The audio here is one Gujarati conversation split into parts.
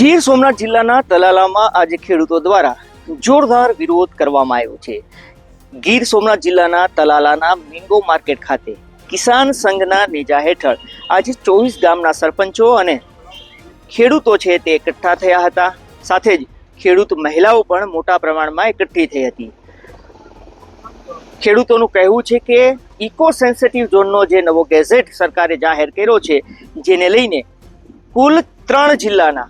ગીર સોમનાથ જિલ્લાના તલાલામાં આજે ખેડૂતો દ્વારા જોરદાર વિરોધ કરવામાં આવ્યો છે. ગીર સોમનાથ જિલ્લાના તલાલાના મેંગો માર્કેટ ખાતે કિસાન સંઘના નેજા હેઠળ આજે ચોવીસ ગામના સરપંચો અને ખેડૂતો છે તે એકઠા થયા હતા. સાથે જ ખેડૂત મહિલાઓ પણ મોટા પ્રમાણમાં એકઠી થઈ હતી. ખેડૂતોનું કહેવું છે કે ઇકો સેન્સિટિવ ઝોનનો જે નવો ગેઝેટ સરકારે જાહેર કર્યો છે, જેને લઈને કુલ ત્રણ જિલ્લાના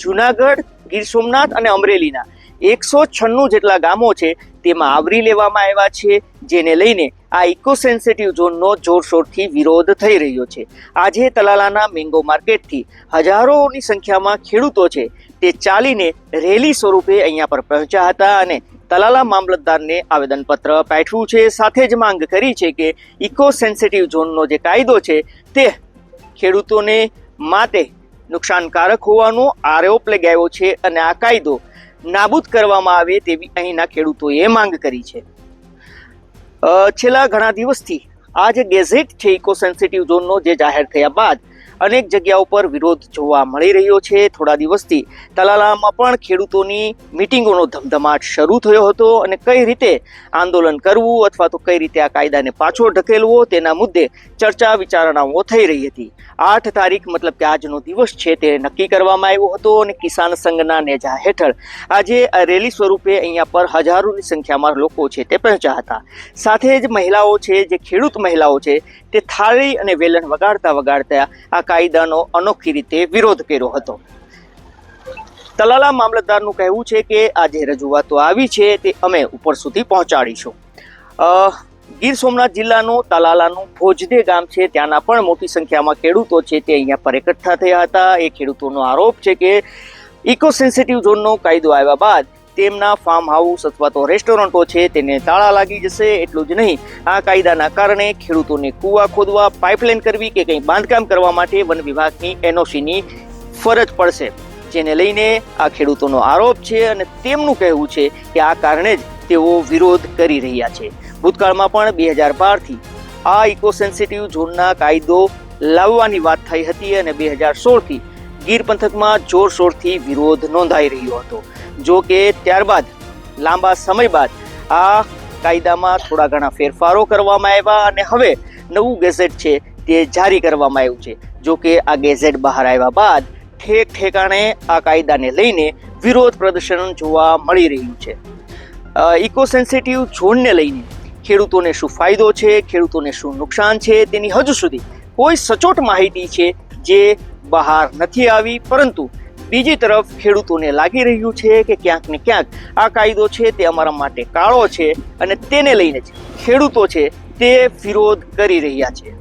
જુનાગઢ, ગીર સોમનાથ અને અમરેલીના એકસો છન્નું જેટલા ગામો છે, તેમાં આવરી લેવામાં આવ્યા છે, જેને લઈને આ ઇકો સેન્સિટિવ ઝોનનો જોરશોરથી વિરોધ થઈ રહ્યો છે. આજે તલાલાના મેંગો માર્કેટથી હજારોની સંખ્યામાં ખેડૂતો છે. તે ચાલીને રેલી સ્વરૂપે અહીંયા પર પહોંચ્યા હતા અને તલાલા મામલતદારને આવેદનપત્ર પાઠવ્યું છે. સાથે જ માંગ કરી છે કે ઇકો સેન્સિટિવ ઝોનનો જે કાયદો છે તે ખેડૂતોને માટે નુકસાનકારક હોવાનો આરોપ લગાવ્યો છે અને આ કાયદો નાબૂદ કરવામાં આવે તેવી અહીંના ખેડૂતોએ માંગ કરી છે. છેલ્લા ઘણા દિવસથી આ જે ગેઝેટ છે ઇકો સેન્સિટિવ ઝોનનો જે જાહેર થયા બાદ અનેક જગ્યા ઉપર વિરોધ જોવા મળી રહ્યો છે. થોડા દિવસથી તલાલામાં પણ ખેડૂતોની મિટિંગોનો ધમધમાટ શરૂ થયો હતો અને કઈ રીતે આંદોલન કરવું અથવા તો કઈ રીતે આ કાયદાને પાછો ઢકેલવો તેના મુદ્દે ચર્ચા વિચારણાઓ થઈ રહી હતી. આઠ તારીખ મતલબ કે આજનો દિવસ છે તે નક્કી કરવામાં આવ્યો હતો અને કિસાન સંઘના નેજા હેઠળ આજે રેલી સ્વરૂપે અહીંયા પર હજારોની સંખ્યામાં લોકો છે તે પહોંચ્યા હતા. સાથે જ મહિલાઓ છે, જે ખેડૂત મહિલાઓ છે, તે થાળી અને વેલણ વગાડતા વગાડતા આ કાયદાનો અનોખી રીતે વિરોધ કર્યો હતો. તલાલા મામલતદારનું કહેવું છે કે આ જે રજૂઆતો આવી છે તે અમે ઉપર સુધી પહોંચાડીશું. ગીર સોમનાથ જિલ્લાનું તલાલાનું ભોજદે ગામ છે, ત્યાંના પણ મોટી સંખ્યામાં ખેડૂતો છે, તે અહીંયા પર એકઠા થયા હતા. એ ખેડૂતોનો આરોપ છે કે ઇકો સેન્સિટિવ ઝોનનો કાયદો આવ્યા બાદ તેમના ફાર્મ હાઉસ અથવા તો રેસ્ટોરન્ટો છે, તેને તાળા લાગી જશે એટલું જ નહીં. આ કાયદાના કારણે ખેડૂતોને કૂવા ખોદવા પાઇપલાઇન કરવી કે કંઈ બાંધકામ કરવા માટે વન વિભાગની એનઓસીની ફરજ પડશે. જેને લઈને આ ખેડૂતોનો આરોપ છે અને તેમનું કહેવું છે કે આ કારણે જ તેઓ વિરોધ કરી રહ્યા છે. ભૂતકાળમાં પણ બે હજાર બારથી આ ઇકો સેન્સિટિવ ઝોનના કાયદો લાવવાની વાત થઈ હતી અને બે હજાર સોળથી ગીર પંથકમાં જોરશોરથી વિરોધ નોંધાઈ રહ્યો હતો. જો કે ત્યારબાદ, લાંબા સમય બાદ આ કાયદામાં થોડા ઘણા ફેરફારો કરવામાં આવ્યા અને હવે નવું ગેઝેટ છે તે જારી કરવામાં આવ્યું છે. જો કે આ ગેઝેટ બહાર આવ્યા બાદ ઠેક ઠેકાણે આ કાયદાને લઈને વિરોધ પ્રદર્શન જોવા મળી રહ્યું છે. ઇકો સેન્સિટિવ ઝોનને લઈને ખેડૂતોને શું ફાયદો છે, ખેડૂતોને શું નુકસાન છે તેની હજુ સુધી કોઈ સચોટ માહિતી છે જે બહાર નથી આવી, પરંતુ બીજી તરફ ખેડૂતોને લાગી રહ્યું છે કે ક્યાંક ને ક્યાંક આ કાયદો છે તે અમારા માટે કાળો છે અને તેને લઈને ખેડૂતો છે તે વિરોધ કરી રહ્યા છે.